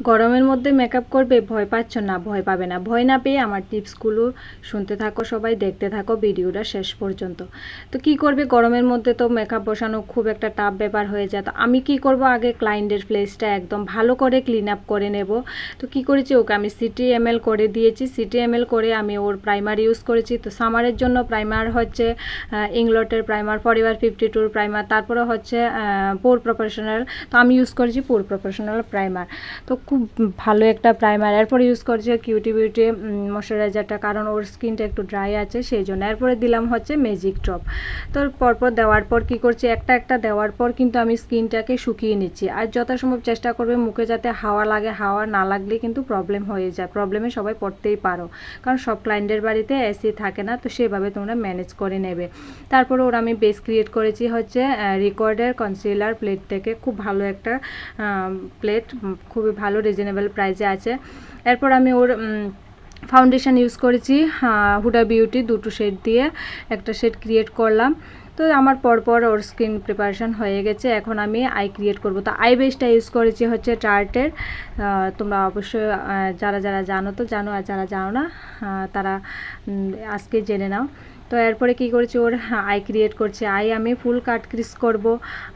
গরমের মধ্যে মেকআপ করবে, ভয় পাচ্ছ না, ভয় পাবে না। ভয় না পেয়ে আমার টিপসগুলো শুনতে থাকো সবাই, দেখতে থাকো, ভিডিওটা শেষ পর্যন্ত। তো কি করবে? গরমের মধ্যে তো মেকআপ বসানো খুব একটা টাফ ব্যাপার হয়ে যায়। তো আমি কি করব? আগে ক্লায়েন্টের প্লেসটা একদম ভালো করে ক্লিন আপ করে নেব। তো কি করেছি? ওকে আমি সিটি এমএল করে দিয়েছি। সিটি এমএল করে আমি ওর প্রাইমার ইউজ করেছি। তো সামারের জন্য প্রাইমার হচ্ছে ইংলটের প্রাইমার ফর ফরিবার ফিফটি টুর প্রাইমার তারপরে হচ্ছে পোর প্রফেশনাল তো আমি ইউজ করেছি পোর প্রফেশনাল প্রাইমার তো খুব ভালো একটা প্রাইমার এরপরে ইউজ করছি কিউটি বিউটি ময়শ্চারাইজারটা কারণ ওর স্কিনটা একটু ড্রাই আছে, সেই জন্য। এরপরে দিলাম হচ্ছে ম্যাজিক ড্রপ তো পরপর দেওয়ার পর কি করছি? একটা একটা দেওয়ার পর কিন্তু আমি স্কিনটাকে শুকিয়ে নিচ্ছি। আর যথাসম্ভব চেষ্টা করবে মুখে যাতে হাওয়া লাগে, হাওয়া না লাগলে কিন্তু প্রবলেম হয়ে যায়। প্রবলেমে সবাই পড়তেই পারো। কারণ সব ক্লায়েন্টের বাড়িতে এসি থাকে না, তো সেভাবে তোমরা ম্যানেজ করে নেবে। তারপরে ওর আমি বেস ক্রিয়েট করেছি হচ্ছে রেকর্ডের কনসিলার প্লেট থেকে। খুব ভালো একটা প্লেট খুবই ভালো রিজনেবল প্রাইসে আছে। এরপর আমি ওর ফাউন্ডেশন ইউজ করেছি হুডা বিউটি দুটো শেড দিয়ে একটা শেড ক্রিয়েট করলাম। তো আমার পরপর ওর স্কিন প্রিপারেশন হয়ে গেছে। এখন আমি আই ক্রিয়েট করব। তো আই বেসটা ইউজ করেছি হচ্ছে টার্টের তোমরা অবশ্যই যারা যারা জানো তো, জানো আর যারা জানো না তারা আজকে জেনে নাও। তো এরপরে কি করেছি? ওর আই ক্রিয়েট করছি। আই আমি ফুল কাট ক্রিস করব।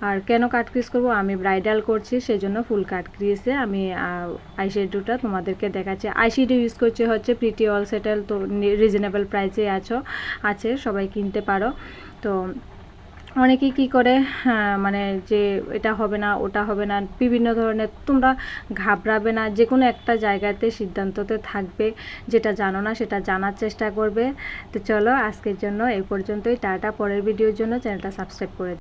আর কেন কাট ক্রিস করব? আমি ব্রাইডাল করছি সেই জন্য ফুল কাট ক্রিসে আমি আই শেডোটা তোমাদেরকে দেখাচ্ছি। আই শেডো ইউজ করছি হচ্ছে প্রিটি অল সেটেল তো রিজনেবল প্রাইসে আছো, আছে, সবাই কিনতে পারো। তো অনেকে কি করে হ্যাঁ, মানে যে এটা হবে না ওটা হবে না বিভিন্ন ধরনের তোমরা ঘাবড়াবে না যে কোনো একটা জায়গাতে সিদ্ধান্ততে থাকবে যেটা জানো না সেটা জানার চেষ্টা করবে তো চলো আজকের জন্য এই পর্যন্তই টাটা পরের ভিডিওর জন্য চ্যানেলটা সাবস্ক্রাইব করে।